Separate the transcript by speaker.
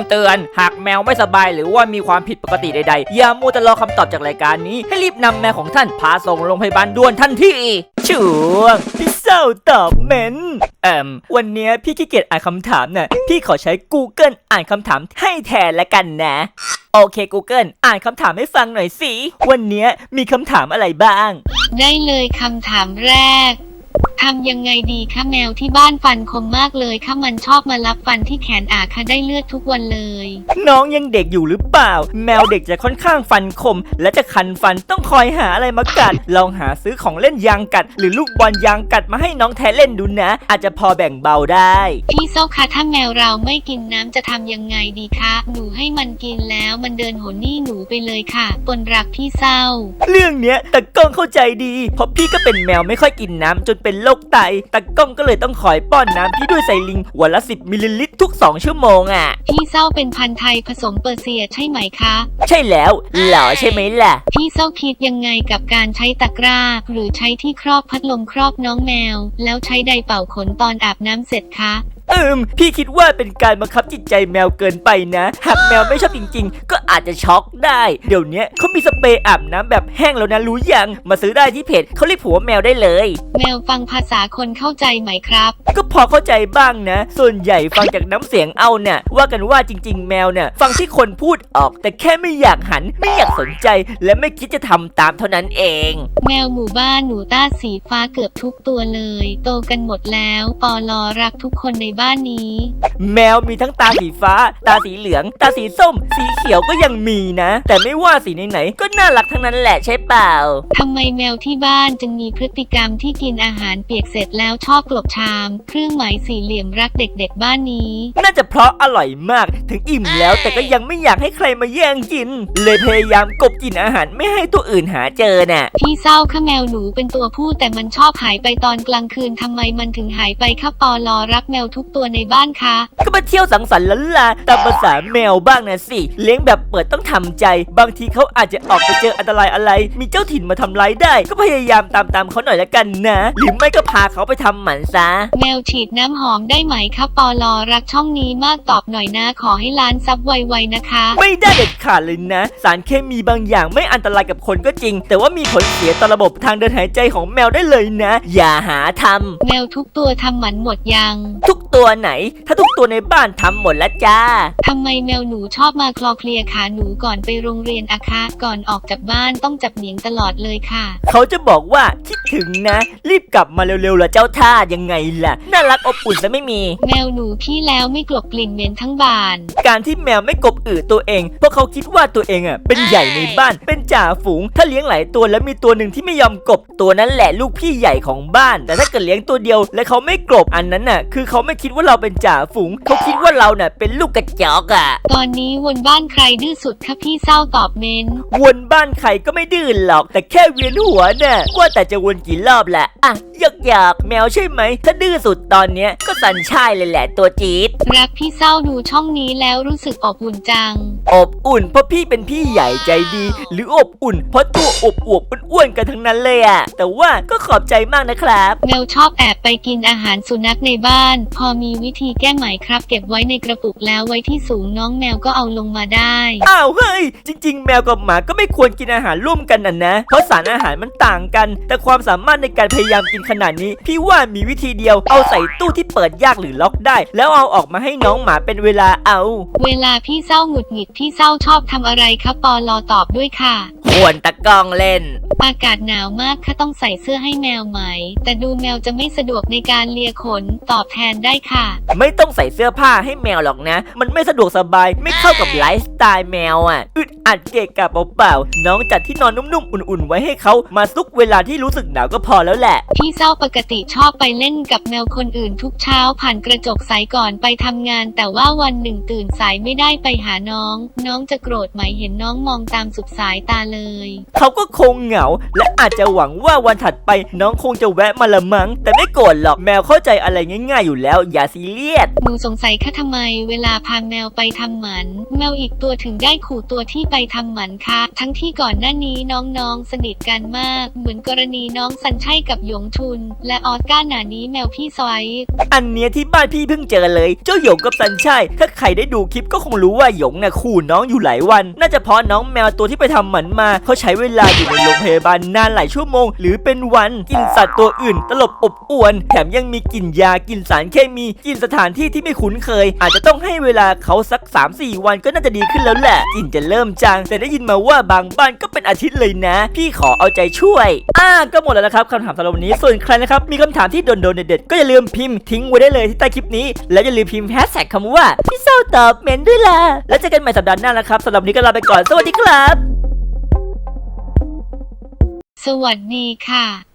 Speaker 1: ำเตือน หากแมวไม่สบายหรือว่ามีความผิดปกติใดๆ อย่ามัวแต่รอคำตอบจากรายการนี้ ให้รีบนำแมวของท่านพาส่งโรงพยาบาลด่วนทันทีช่วงพี่เศร้าตอบเมนเอ่มวันนี้พี่ขี้เกียจอ่านคำถามน่ะพี่ขอใช้ Google อ่านคำถามให้แทนละกันนะ โอเค Google อ่านคำถามให้ฟังหน่อยสิ วันนี้มีคำถามอะไรบ้าง
Speaker 2: ได้เลยคำถามแรก ทำยังไงดีคะแมวที่บ้านฟันคมมากเลยค่ะมันชอบมารับฟันที่แขนอาค่ะได้เลือดทุกวันเลย
Speaker 1: น้องยังเด็กอยู่หรือเปล่า แมวเด็กจะค่อนข้างฟันคม และจะคันฟันต้องคอยหาอะไรมากัด ลองหาซื้อของเล่นยางกัด หรือลูกบอลยางกัดมาให้น้องแทเล่นดูนะ อาจจะพอแบ่งเบาได้
Speaker 2: พี่เศร้าคะถ้าแมวเราไม่กินน้ำจะทำยังไงดีคะหนูให้มันกินแล้วมันเดินหนนี่หนูไปเลยค่ะปนรักพี่เศร้า
Speaker 1: เรื่องเนี้ยตากล้องเข้าใจดีเพราะพี่ก็เป็นแมวไม่ค่อยกินน้ำจนเป็นโรคไตตากล้องก็เลยต้องคอยป้อนน้ำพี่ด้วยไซลิงวันละ 10 มิลลิลิตรทุก 2 ชั่วโมงอะ
Speaker 2: พี่เศร้าเป็นพันธุ์ไทยผสมเปอร์เซียใช่ไหมคะ
Speaker 1: ใช่แล้วหล่อใช่ไหมล่ะ
Speaker 2: พี่เศร้าคิดยังไงกับการใช้ตะกร้า หรือใช้ที่ครอบพัดลมครอบน้องแมว แล้วใช้ไดร์เป่าขนตอนอาบน้ำเสร็จคะ
Speaker 1: เอิมพี่คิดว่าเป็นการบังคับจิตใจแมวเกินไปนะ หากแมวไม่ชอบจริง ๆ ก็อาจจะช็อกได้ เดี๋ยวเนี้ยเขามีสเปรย์อาบน้ำแบบแห้งแล้วนะรู้ยัง มาซื้อได้ที่เพจเขาเรียกผัวแมวได้เลย
Speaker 2: แมวฟังภาษาคนเข้าใจไหมครับ
Speaker 1: ก็พอเข้าใจบ้างนะ ส่วนใหญ่ฟังจากน้ำเสียงเอาเนี่ยว่ากันว่าจริง ๆ แมวเนี่ยฟังที่คนพูดออก แต่แค่ไม่อยากหัน ไม่อยากสนใจ และไม่คิดจะทำตามเท่านั้นเอง
Speaker 2: แมวหมู่บ้านหนูต้าสีฟ้าเกือบทุกตัวเลย โตกันหมดแล้วปอลอรักทุกคนในบ้านนี้
Speaker 1: แมวมีทั้งตาสีฟ้า ตาสีเหลือง ตาสีส้ม สีเขียวก็ยังมีนะ แต่ไม่ว่าสีไหนๆก็น่ารักทั้งนั้นแหละใช่เปล่า
Speaker 2: ทำไมแมวที่บ้านจึงมีพฤติกรรมที่กินอาหารเปียกเสร็จแล้วชอบกลบชาม เครื่องหมายสี่เหลี่ยมรักเด็กๆบ้านนี้
Speaker 1: น่าจะเพราะอร่อยมากถึงอิ่มแล้วแต่ก็ยังไม่อยากให้ใครมาแย่งกิน เลยพยายามกบกินอาหารไม่ให้ตัวอื่นหาเจอน่ะ
Speaker 2: พี่เศร้าค่ะแมวหนูเป็นตัวผู้แต่มันชอบหายไปตอนกลางคืนทำไมมันถึงหายไปค่ะปอลอรักแมวทุกตัวในบ้านคะ
Speaker 1: ก็มาเที่ยวสังสรรค์ล้านลาตามภาษาแมวบ้างนะสิ เลี้ยงแบบเปิดต้องทำใจ บางทีเขาอาจจะออกไปเจออันตรายอะไร มีเจ้าถิ่นมาทำร้ายได้ ก็พยายามตามตามๆเขาหน่อยละกันนะ หรือไม่ก็พาเขาไปทำหมันซะ
Speaker 2: แมวฉีดน้ำหอมได้ไหมคะปอลอรักช่องนี้มากตอบหน่อยนะขอให้ล้านซับไวๆนะคะ
Speaker 1: ไม่ได้เด็ดขาดเลยนะ สารเคมีบางอย่างไม่อันตรายกับคนก็จริง แต่ว่ามีผลเสียต่อระบบทางเดินหายใจของแมวได้เลยนะ อย่าหาทำ
Speaker 2: แมวทุกตัวทำหมันหมดยัง
Speaker 1: ทุกตัวไหน ถ้าทุกตัวในบ้านทำหมดแล้วจ้า
Speaker 2: ทำไมแมวหนูชอบมาคลอเคลียร์ขาหนูก่อนไปโรงเรียนอะคะก่อนออกจากบ้านต้องจับเหนียงตลอดเลยค่ะ
Speaker 1: เขาจะบอกว่าคิดถึงนะ รีบกลับมาเร็วๆละเจ้าท่ายังไงล่ะ น่ารักอบอุ่นซะไม่มี
Speaker 2: แมวหนูพี่แล้วไม่กลบกลิ่นเหม็นทั้งบาน
Speaker 1: การที่แมวไม่กบอืดตัวเองเพราะเขาคิดว่าตัวเองอะเป็นใหญ่ในบ้านเป็นจ่าฝูง ถ้าเลี้ยงหลายตัวแล้วมีตัวหนึ่งที่ไม่ยอมกบตัวนั้นแหละลูกพี่ใหญ่ของบ้าน แต่ถ้าเกิดเลี้ยงตัวเดียว และเขาไม่กบอันนั้นน่ะคือเขาไม่คิดว่าเราเป็นจ่าฝูงเขาคิดว่าเราน่ะเป็นลูกกระจอกอะ
Speaker 2: ตอนนี้วนบ้านใครดื้อสุดคะพี่เศร้าตอบเมน
Speaker 1: วนบ้านใครก็ไม่ดื้อหรอก แต่แค่เวียนหัวน่ะว่าแต่จะวนกี่รอบแหละอะอยากอยากๆแมวใช่ไหม ถ้าดื้อสุดตอนเนี้ยก็สันชายเลยแหละตัวจี๊ด
Speaker 2: รักพี่เศร้าดูช่องนี้แล้วรู้สึกอบอุ่นจัง
Speaker 1: อบอุ่นเพราะพี่เป็นพี่ใหญ่ใจดี หรืออบอุ่น เพราะตัวอบอวบๆอ้วนๆกันทั้งนั้นเลยอะแต่ว่าก็ขอบใจมากนะครับ
Speaker 2: แมวชอบแอบไปกินอาหารสุนัขในบ้าน พอมีวิธีแก้ไหมครับ เก็บไว้ในกระปุกแล้วไว้ที่สูงน้องแมวก็เอาลงมาได้
Speaker 1: อ้าวเฮ้ย จริง ๆ แมวกับหมาก็ไม่ควรกินอาหารร่วมกันน่ะนะ เพราะสารอาหารมันต่างกัน แต่ความสามารถในการพยายามกินขนาดนี้ พี่ว่ามีวิธีเดียวเอาใส่ตู้ที่เปิดยากหรือล็อกได้ แล้วเอาออกมาให้น้องหมาเป็นเวลาเอา
Speaker 2: เวลาพี่เศร้าหงุดหงิดพี่เศร้าชอบทำอะไรครับปอลอตอบด้วยค่ะ
Speaker 1: ควรตะกล้องเล่น
Speaker 2: อากาศหนาวมากค่ะต้องใส่เสื้อให้แมวไหม แต่ดูแมวจะไม่สะดวกในการเลียขนตอบแทนได้ค่ะ
Speaker 1: ไม่ต้องใส่เสื้อผ้าให้แมวหรอกนะ มันไม่สะดวกสบายไม่เข้ากับไลฟ์สไตล์แมวอะอึดอัดเกะกะเปล่าๆน้องจัดที่นอนนุ่มๆอุ่นๆ ไว้ให้เขามาซุกเวลาที่รู้สึกหนาวก็พอแล้วแหละ
Speaker 2: พี่เศร้าปกติชอบไปเล่นกับแมวคนอื่นทุกเช้าผ่านกระจกใสก่อนไปทำงาน แต่ว่าวันหนึ่งตื่นสายไม่ได้ไปหาน้อง น้องจะโกรธไหมเห็นน้องมองตามสุดสายตาเลย
Speaker 1: เขาก็คงเหงา และอาจจะหวังว่าวันถัดไปน้องคงจะแวะมาละมัง้งแต่ไม่โกรธหรอกแมวเข้าใจอะไรง่าย ๆอยู่แล้วอย่าซีเรียส
Speaker 2: หนูสงสัยค่ะทำไม เวลาพาแมวไปทำหมัน แมวอีกตัวถึงได้ขู่ตัวที่ไปทำหมันคะทั้งที่ก่อนหน้านี้น้องๆ สนิทกันมาก เหมือนกรณีน้องสันชัยกับหยงทุน และออสการ์หนานี้แมวพี่ซอย
Speaker 1: อันเนี้ยที่บ้านพี่เพิ่งเจอเลย เจ้าหยงกับสันชัยถ้าใครได้ดูคลิปก็คงรู้ว่าหยงน่ะขู่น้องอยู่หลายวัน น่าจะเพราะน้องแมวตัวที่ไปทำหมันมา เขาใช้เวลาอยู่ในโรงพยาบาลนานหลายชั่วโมง หรือเป็นวันกินสัตว์ตัวอื่น ตลบอบอวน แถมยังมีกลิ่นยากลิ่นสารเคมีกินสถานที่ที่ไม่คุ้นเคย อาจจะต้องให้เวลาเขาสัก 3-4 วันก็น่าจะดีขึ้นแล้วแหละกลิ่นจะเริ่มจางแต่ได้ยินมาว่าบางบ้านก็เป็นอาทิตย์เลยนะ พี่ขอเอาใจช่วย อ่าก็หมดแล้วนะครับคำถามสำหรับวันนี้ส่วนใครนะครับมีคำถามที่โดนๆเด็ดๆก็อย่าลืมพิมพ์ทิ้งไว้ได้เลยที่ใต้คลิปนี้ แล้วอย่าลืมพิมพ์แฮชแท็กคำว่าพี่เศร้าตอบเมนด้วยล่ะแล้วเจอกันใหม่สัปดาห์หน้านะครับสำหรับวันนี้ก็ลาไปก่อนสวัสดีครับ
Speaker 2: สวัสดีค่ะ